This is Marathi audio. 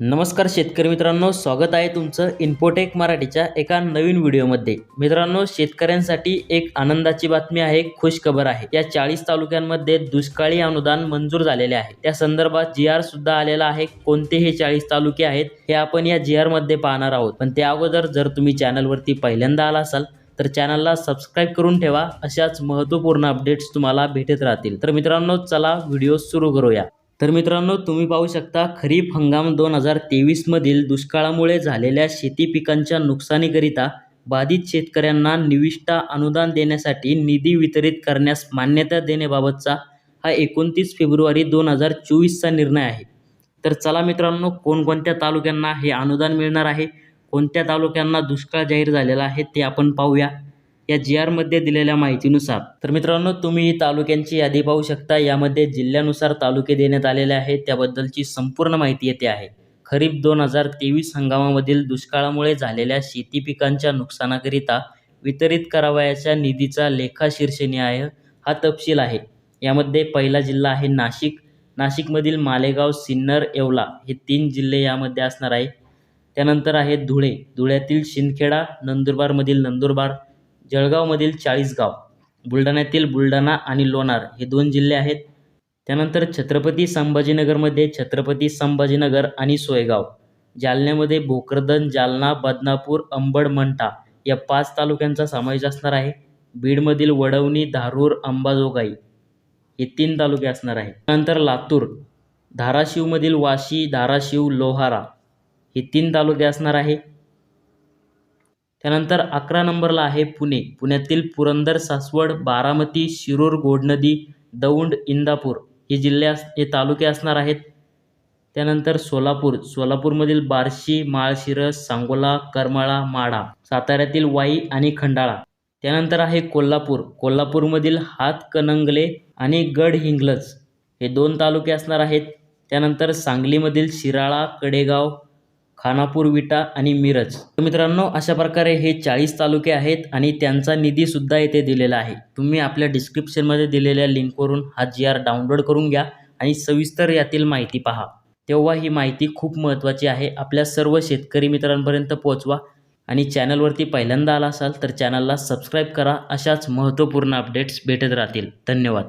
नमस्कार शेतकरी मित्रांनो स्वागत आहे तुमचं इन्फोटेक मराठीच्या एका नवीन व्हिडिओमध्ये. मित्रांनो शेतकऱ्यांसाठी एक आनंदाची बातमी आहे खुश खबर आहे. या चाळीस तालुक्यांमध्ये दुष्काळी अनुदान मंजूर झालेले आहे. त्या संदर्भात जी आर सुद्धा आलेला आहे. कोणते हे चाळीस तालुके आहेत हे आपण या जी आरमध्ये पाहणार आहोत. पण त्या अगोदर जर तुम्ही चॅनलवरती पहिल्यांदा आला असाल तर चॅनलला सबस्क्राईब करून ठेवा. अशाच महत्त्वपूर्ण अपडेट्स तुम्हाला भेटत राहतील. तर मित्रांनो चला व्हिडिओ सुरू करूया. तर मित्रांनो तुम्ही पाहू शकता खरीप हंगाम दोन हजार तेवीसमधील दुष्काळामुळे झालेल्या शेती पिकांच्या नुकसानीकरिता बाधित शेतकऱ्यांना निविष्ठा अनुदान देण्यासाठी निधी वितरित करण्यास मान्यता देण्याबाबतचा हा एकोणतीस फेब्रुवारी दोन हजार चोवीसचा निर्णय आहे. तर चला मित्रांनो कोणकोणत्या तालुक्यांना हे अनुदान मिळणार आहे कोणत्या तालुक्यांना दुष्काळ जाहीर झालेला आहे ते आपण पाहूया. या जी आरमध्ये दिलेल्या माहितीनुसार. तर मित्रांनो तुम्ही ही तालुक्यांची यादी पाहू शकता. यामध्ये जिल्ह्यानुसार तालुके देण्यात आलेले आहेत. त्याबद्दलची संपूर्ण माहिती येते आहे. खरीप दोन हजार तेवीस हंगामामधील दुष्काळामुळे झालेल्या शेती पिकांच्या नुकसानाकरिता वितरित करावयाच्या निधीचा लेखा शीर्षन्याय हा तपशील आहे. यामध्ये पहिला जिल्हा आहे नाशिक. नाशिकमधील मालेगाव सिन्नर येवला हे तीन जिल्हे यामध्ये असणार आहे. त्यानंतर आहे धुळे. धुळ्यातील शिंदखेडा नंदुरबारमधील नंदुरबार जळगावमधील चाळीसगाव बुलढाण्यातील बुलढाणा आणि लोणार हे दोन जिल्हे आहेत. त्यानंतर छत्रपती संभाजीनगरमध्ये छत्रपती संभाजीनगर आणि सोयगाव जालन्यामध्ये भोकरदन जालना बदनापूर अंबड मंठा या पाच तालुक्यांचा समावेश असणार आहे. बीडमधील वडवणी धारूर अंबाजोगाई हे तीन तालुके असणार आहे त्यानंतर लातूर धाराशिवमधील वाशी धाराशिव लोहारा हे तीन तालुके असणार आहे. त्यानंतर अकरा नंबरला आहे पुणे. पुण्यातील पुरंदर सासवड बारामती शिरूर गोडनदी दौंड इंदापूर हे जिल्हे अस हे तालुके असणार आहेत. त्यानंतर सोलापूर. सोलापूरमधील बार्शी माळशिरस सांगोला करमाळा माढा साताऱ्यातील वाई आणि खंडाळा. त्यानंतर आहे कोल्हापूर. कोल्हापूरमधील हातकणंगले आणि गडहिंग्लज हे दोन तालुके असणार आहेत. त्यानंतर सांगलीमधील शिराळा कडेगाव खानापूर विटा आणि मिरज. तर मित्रांनो अशा प्रकारे हे चाळीस तालुके आहेत आणि त्यांचा निधीसुद्धा येथे दिलेला आहे. तुम्ही आपल्या डिस्क्रिप्शनमध्ये दिलेल्या लिंकवरून हा जी आर डाउनलोड करून घ्या आणि सविस्तर यातील माहिती पहा. तेव्हा ही माहिती खूप महत्त्वाची आहे. आपल्या सर्व शेतकरी मित्रांपर्यंत पोहोचवा आणि चॅनलवरती पहिल्यांदा आला असाल तर चॅनलला सबस्क्राईब करा. अशाच महत्त्वपूर्ण अपडेट्स भेटत राहतील. धन्यवाद.